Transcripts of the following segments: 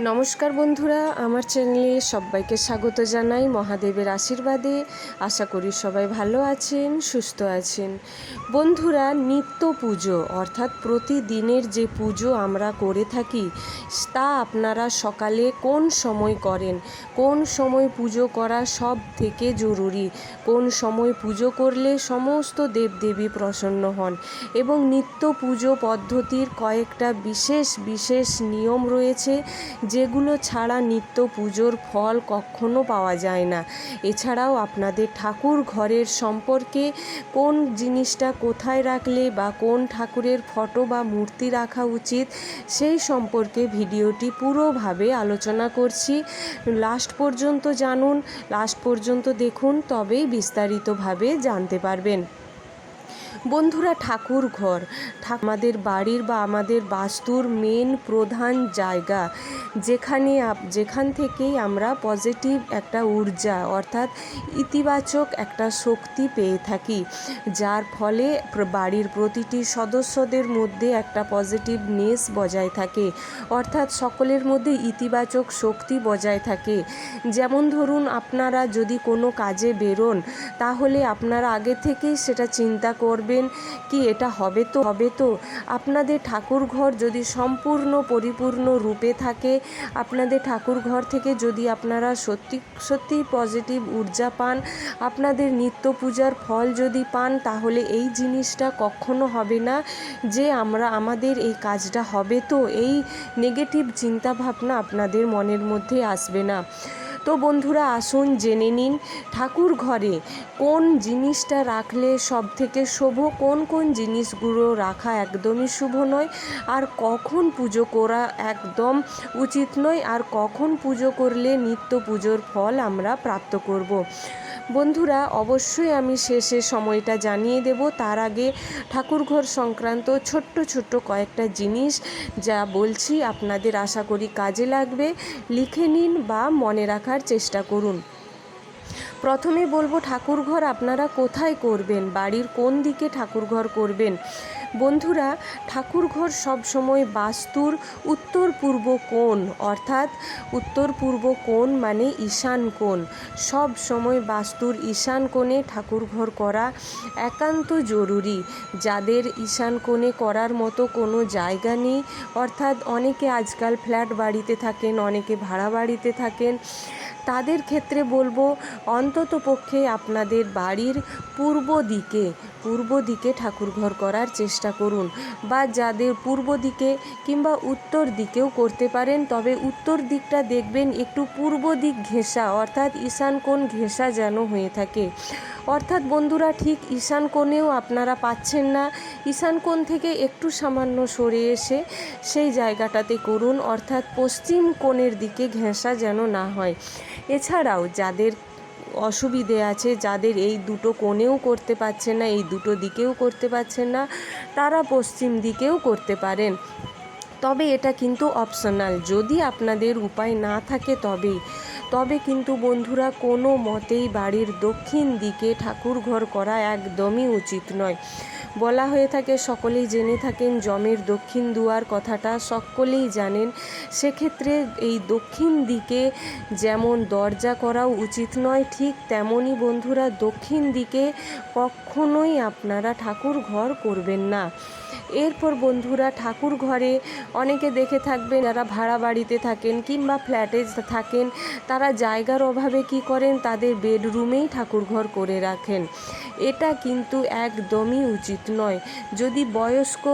নমস্কার বন্ধুরা, আমার চ্যানেলে সবাইকে স্বাগত জানাই মহাদেবের আশীর্বাদে। আশা করি সবাই ভালো আছেন, সুস্থ আছেন। বন্ধুরা, নিত্য পুজো, অর্থাৎ প্রতিদিনের যে পুজো আমরা করে থাকি, তা আপনারা সকালে কোন সময় করেন? কোন সময় পুজো করা সব থেকে জরুরি? কোন সময় পুজো করলে সমস্ত দেবদেবী প্রসন্ন হন? এবং নিত্য পুজো পদ্ধতির কয়েকটা বিশেষ বিশেষ নিয়ম রয়েছে যেগুলো ছাড়া নিত্য পুজোর ফল কখনো পাওয়া যায় না। এছাড়াও আপনাদের ঠাকুর ঘরের সম্পর্কে কোন জিনিসটা কোথায় রাখলে বা কোন ঠাকুরের ফটো বা মূর্তি রাখা উচিত, সেই সম্পর্কে ভিডিওটি পুরোভাবে আলোচনা করছি। লাস্ট পর্যন্ত জানুন, লাস্ট পর্যন্ত দেখুন, তবেই বিস্তারিতভাবে জানতে পারবেন। বন্ধুরা, ঠাকুর ঘর। আমাদের বাড়ির বা আমাদের বাস্তুর মেন প্রধান জায়গা। যেখানে যেখান থেকেই আমরা পজিটিভ একটা ঊর্জা, অর্থাৎ ইতিবাচক একটা শক্তি পেয়ে থাকি। যার ফলে বাড়ির প্রতিটি সদস্যদের মধ্যে একটা পজিটিভনেস বজায় থাকে। অর্থাৎ সকলের মধ্যে ইতিবাচক শক্তি বজায় থাকে। যেমন ধরুন, আপনারা যদি কোনো কাজে বেরোন, তাহলে আপনারা আগে থেকেই সেটা চিন্তা করবেন কি এটা হবে তো হবে তো। আপনাদের ঠাকুর ঘর যদি সম্পূর্ণ পরিপূর্ণ রূপে থাকে, আপনাদের ঠাকুর ঘর থেকে যদি আপনারা সত্যি, সত্যিই পজিটিভ ঊর্জা পান, আপনাদের নিত্য পূজার ফল যদি পান, তাহলে এই জিনিসটা কখনো হবে না যে আমরা, আমাদের এই কাজটা হবে তো। এই নেগেটিভ চিন্তাভাবনা আপনাদের মনের মধ্যে আসবে না। তো বন্ধুরা, আসুন জেনে নিন ঠাকুর ঘরে কোন জিনিসটা রাখলে সব থেকে শুভ, কোন কোন জিনিসগুলো রাখা একদমই শুভ নয়, আর কখন পুজো করা একদম উচিত নয়, আর কখন পুজো করলে নিত্য পুজোর ফল আমরা প্রাপ্ত করব। বন্ধুরা, অবশ্যই আমি শেষে সময়টা জানিয়ে দেব। তার আগে ঠাকুরঘর সংক্রান্ত ছোট্ট ছোট্ট কয়েকটা জিনিস যা বলছি আপনাদের আশা করি কাজে লাগবে। লিখে নিন বা মনে রাখার চেষ্টা করুন। প্রথমে বলব ঠাকুরঘর আপনারা কোথায় করবেন? বাড়ির কোন দিকে ঠাকুরঘর করবেন? বন্ধুরা, ঠাকুরঘর সবসময় বাস্তুর উত্তর পূর্ব কোণ, অর্থাৎ উত্তর পূর্ব কোণ মানে ঈশান কোণ। সব সময় বাস্তুর ঈশান কোণে ঠাকুরঘর করা একান্ত জরুরি। যাদের ঈশান কোণে করার মতো কোনো জায়গা নেই, অর্থাৎ অনেকে আজকাল ফ্ল্যাট বাড়িতে থাকেন, অনেকে ভাড়া বাড়িতে থাকেন তাদের ক্ষেত্রে বলব, অন্তত পক্ষে আপনাদের বাড়ির পূর্ব দিকে পূর্ব দিকে ঠাকুরঘর করার চেষ্টা করুন। বা যাদের পূর্ব দিকে কিংবা উত্তর দিকেও করতে পারেন, তবে উত্তর দিকটা দেখবেন একটু পূর্ব দিক ঘেঁষা, অর্থাৎ ঈশান কোণ ঘেঁষা যেন হয়ে থাকে। অর্থাৎ বন্ধুরা ঠিক ঈশান কোণেও আপনারা পাচ্ছেন না। ঈশান কোণ থেকে একটু সামান্য সরে এসে সেই জায়গাটাতে করুন, অর্থাৎ পশ্চিম কোণের দিকে ঘেঁষা যেন না হয়। এছাড়াও যাদের অসুবিধে আছে, যাদের এই দুটো কোণেও করতে পারছেন না, এই দুটো দিকেও করতে পারছেন না, তারা পশ্চিম দিকেও করতে পারেন। তবে এটা কিন্তু অপশনাল যদি আপনাদের উপায় না থাকে তবেই তবে কিন্তু বন্ধুরা, কোনো মতেই বাড়ির দক্ষিণ দিকে ঠাকুর ঘর করা একদমই উচিত নয়। বলা হয়ে থাকে, সকলেই জেনে থাকেন জমের দক্ষিণ দুয়ার কথাটা, সকলেই জানেন সেক্ষেত্রে এই দক্ষিণ দিকে যেমন দরজা করাও উচিত নয়, ঠিক তেমনই বন্ধুরা, দক্ষিণ দিকে কখনোই আপনারা ঠাকুর ঘর করবেন না। এরপর বন্ধুরা ঠাকুর ঘরে অনেকে দেখে থাকবেন, যারা ভাড়া বাড়িতে থাকেন কিংবা ফ্ল্যাটে থাকেন, তারা জায়গার অভাবে কি করেন? তাদের বেডরুমেই ঠাকুর ঘর করে রাখেন। এটা কিন্তু একদমই উচিত নয়। যদি বয়স্ক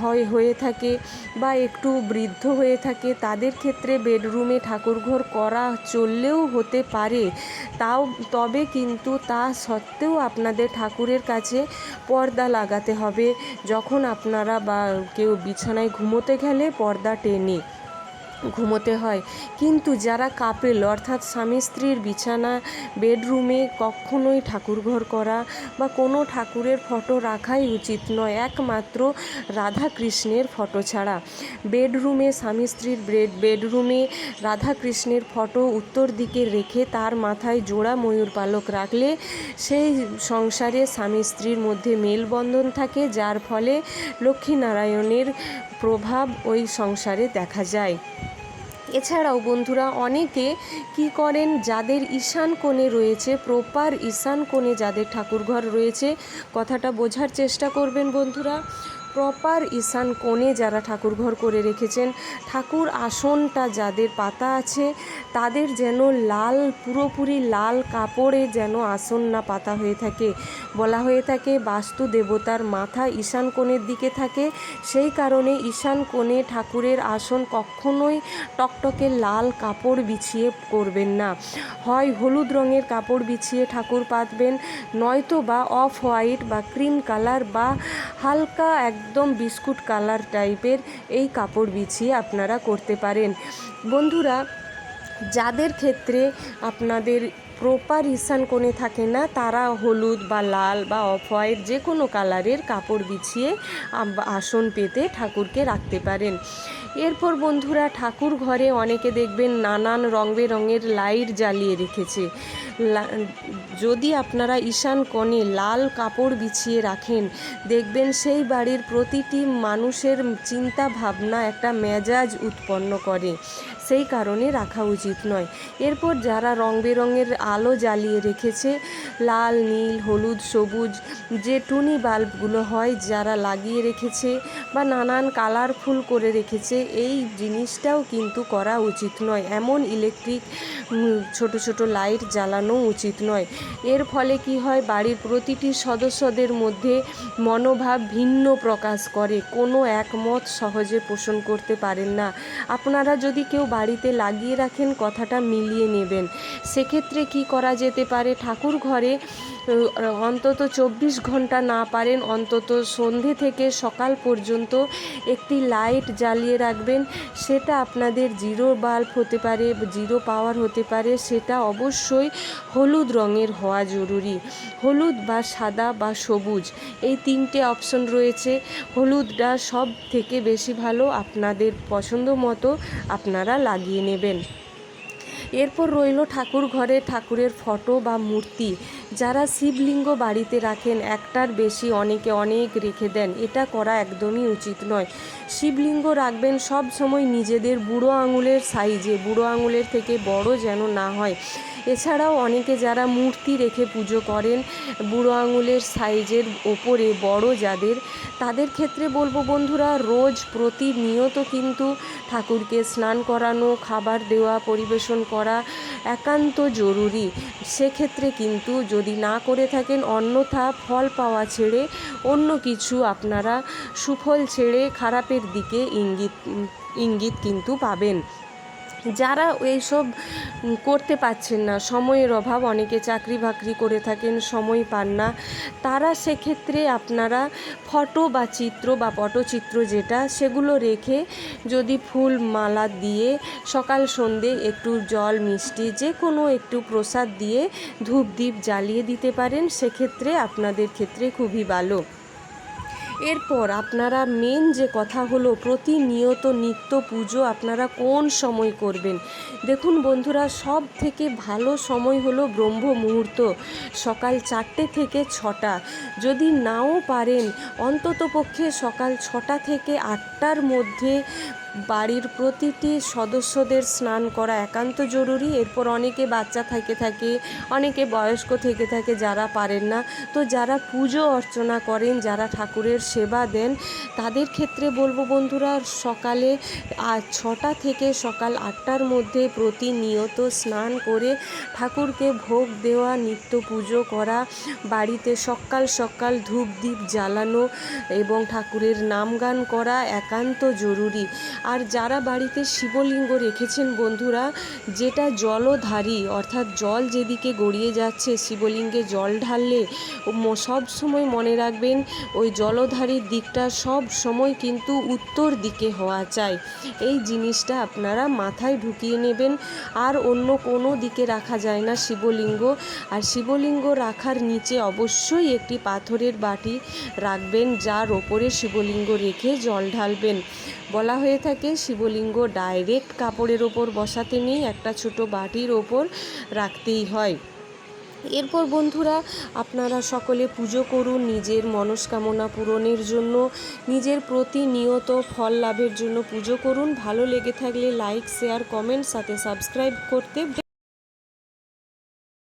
হয়, হয়ে থাকে বা একটু বৃদ্ধ হয়ে থাকে, তাদের ক্ষেত্রে বেডরুমে ঠাকুরঘর করা চললেও হতে পারে। তাও, তবে কিন্তু তা সত্ত্বেও আপনাদের ঠাকুরের কাছে পর্দা লাগাতে হবে। যখন আপনারা বা কেউ বিছানায় ঘুমোতে গেলে পর্দা টেনে ঘুমোতে হয়। কিন্তু যারা কাপেল, অর্থাৎ স্বামী স্ত্রীর বিছানা, বেডরুমে কখনোই ঠাকুরঘর করা বা কোনো ঠাকুরের ফটো রাখাই উচিত নয়। একমাত্র রাধা কৃষ্ণের ফটো ছাড়া। বেডরুমে স্বামী স্ত্রীর বেড বেডরুমে রাধা কৃষ্ণের ফটো উত্তর দিকে রেখে তার মাথায় জোড়া ময়ূর পালক রাখলে সেই সংসারে স্বামী স্ত্রীর মধ্যে মেলবন্ধন থাকে, যার ফলে লক্ষ্মীনারায়ণের প্রভাব ওই সংসারে দেখা যায়। এছাড়াও বন্ধুরা, অনেকে কি করেন? যাদের ঈশান কোণে রয়েছে, প্রপার ঈশান কোণে যাদের ঠাকুরঘর রয়েছে, কথাটা বোঝার চেষ্টা করবেন বন্ধুরা। প্রপার ঈশান কোণে যারা ঠাকুরঘর করে রেখেছেন, ঠাকুর আসনটা যাদের পাতা আছে, তাদের যেন লাল, পুরোপুরি লাল কাপড়ে যেন আসন না পাতা হয়ে থাকে। বলা হয়ে থাকে, বাস্তু দেবতার মাথা ঈশান কোণের দিকে থাকে। সেই কারণে ঈশান কোণে ঠাকুরের আসন কখনোই টকটকে লাল কাপড় বিছিয়ে করবেন না। হয় হলুদ রঙের কাপড় বিছিয়ে ঠাকুর পাতবেন নয়তো বা অফ হোয়াইট বা ক্রিম কালার বা হালকা একদম বিস্কুট কালার টাইপের এই কাপড় বিছিয়ে আপনারা করতে পারেন। বন্ধুরা, যাদের ক্ষেত্রে আপনাদের প্রপার ইসান কোণে থাকে না, তারা হলুদ বা লাল বা অফ হোয়াইট যে কোনো কালারের কাপড় বিছিয়ে আসন পেতে ঠাকুরকে রাখতে পারেন। এরপর বন্ধুরা ঠাকুর ঘরে অনেকে দেখবেন নানান রং বেরঙের লাইট জ্বালিয়ে রেখেছে। যদি আপনারা ঈশান কোণে লাল কাপড় বিছিয়ে রাখেন, দেখবেন সেই বাড়ির প্রতিটি মানুষের চিন্তা ভাবনা একটা মেজাজ উৎপন্ন করে। সেই কারণে রাখা উচিত নয়। এরপর যারা রং বেরঙের আলো জ্বালিয়ে রেখেছে, লাল, নীল, হলুদ, সবুজ, যে টুনি বাল্বগুলো হয় যারা লাগিয়ে রেখেছে বা নানান কালারফুল করে রেখেছে, এই জিনিসটাও কিন্তু করা উচিত নয়। এমন ইলেকট্রিক ছোট ছোট লাইট জ্বালানো উচিত নয়। এর ফলে কি হয়, বাড়ির প্রতিটি সদস্যদের মধ্যে মনোভাব ভিন্ন প্রকাশ করে। কোনো একমত সহজে পোষণ করতে পারেন না। আপনারা যদি কেউ বাড়িতে লাগিয়ে রাখেন, কথাটা মিলিয়ে নেবেন। সেক্ষেত্রে কি করা যেতে পারে? ঠাকুর ঘরে অন্তত চব্বিশ ঘণ্টা না পারেন, অন্তত সন্ধে থেকে সকাল পর্যন্ত একটি লাইট জ্বালিয়ে রাখবেন। সেটা আপনাদের জিরো বাল্ব হতে পারে, জিরো পাওয়ার হতে পারে, সেটা অবশ্যই হলুদ রঙের হওয়া জরুরি। হলুদ বা সাদা বা সবুজ, এই তিনটে অপশন রয়েছে। হলুদটা সব থেকে বেশি ভালো আপনাদের পছন্দ মতো আপনারা লাগিয়ে নেবেন। এরপর রইল ঠাকুর ঘরে ঠাকুরের ফটো বা মূর্তি। যারা শিবলিঙ্গ বাড়িতে রাখেন, একটার বেশি অনেকে অনেক রেখে দেন। এটা করা একদমই উচিত নয়। শিবলিঙ্গ রাখবেন সব সময় নিজেদের বুড়ো আঙুলের সাইজে, বুড়ো আঙুলের থেকে বড় যেন না হয়। এছাড়াও অনেকে যারা মূর্তি রেখে পুজো করেন, বুড়ো আঙুলের সাইজের ওপরে বড় যাদের, তাদের ক্ষেত্রে বলব বন্ধুরা রোজ প্রতিনিয়ত কিন্তু ঠাকুরকে স্নান করানো, খাবার দেওয়া, পরিবেশন করা একান্ত জরুরি। সেক্ষেত্রে কিন্তু যদি না করে থাকেন, অন্যথা ফল পাওয়া ছেড়ে অন্য কিছু আপনারা সুফল ছেড়ে খারাপের দিকে ইঙ্গিত ইঙ্গিত কিন্তু পাবেন। যারা এইসব করতে পারছেন না, সময়ের অভাব, অনেকে চাকরি বাকরি করে থাকেন, সময় পান না, তারা সেক্ষেত্রে আপনারা ফটো বা চিত্র বা পটচিত্র যেটা, সেগুলো রেখে যদি ফুল মালা দিয়ে সকাল, সন্ধে একটু জল, মিষ্টি যে কোনো একটু প্রসাদ দিয়ে ধূপ দ্বীপ জ্বালিয়ে দিতে পারেন, সেক্ষেত্রে আপনাদের ক্ষেত্রে খুবই ভালো। এরপর আপনারা মেন যে কথা হলো প্রতিনিয়ত নিত্য পুজো আপনারা কোন সময় করবেন? দেখুন বন্ধুরা সব থেকে ভালো সময় হলো ব্রহ্ম মুহূর্ত, সকাল চারটে থেকে ছটা। যদি নাও পারেন অন্তত পক্ষে সকাল ছটা থেকে আটটার মধ্যে বাড়ির প্রতিটি সদস্যদের স্নান করা একান্ত জরুরি। এরপর অনেকে বাচ্চা থেকে থাকে, অনেকে বয়স্ক থেকে থাকে, যারা পারেন না। তো যারা পুজো অর্চনা করেন, যারা ঠাকুরের সেবা দেন, তাদের ক্ষেত্রে বলব বন্ধুরা, সকালে ছটা থেকে সকাল আটটার মধ্যে প্রতিনিয়ত স্নান করে ঠাকুরকে ভোগ দেওয়া, নিত্য পুজো করা, বাড়িতে সকাল সকাল ধূপ দ্বীপ জ্বালানো এবং ঠাকুরের নাম গান করা একান্ত জরুরি। আর যারা বাড়িতে শিবলিঙ্গ রেখেছেন বন্ধুরা, যেটা জলধারী, অর্থাৎ জল যেদিকে গড়িয়ে যাচ্ছে, শিবলিঙ্গে জল ঢাললে সব সময় মনে রাখবেন, ওই জলধারীর দিকটা সব সময় কিন্তু উত্তর দিকে হওয়া চাই। এই জিনিসটা আপনারা মাথায় ঢুকিয়ে নেবেন। আর অন্য কোনো দিকে রাখা যায় না শিবলিঙ্গ। আর শিবলিঙ্গ রাখার নিচে অবশ্যই একটি পাথরের বাটি রাখবেন, যার ওপরে শিবলিঙ্গ রেখে জল ঢালবেন। বলা হয়ে থাকে, শিবলিঙ্গ ডাইরেক্ট কাপড়ের ওপর বসাতে নেই, একটা ছোট বাটির ওপর রাখতেই হয়। এরপর বন্ধুরা, আপনারা সকলে পুজো করুন নিজের মনস্কামনা পূরণের জন্য, নিজের প্রতিনিয়ত ফল লাভের জন্য পুজো করুন। ভালো লেগে থাকলে লাইক শেয়ার কমেন্ট সাথে সাবস্ক্রাইব করতে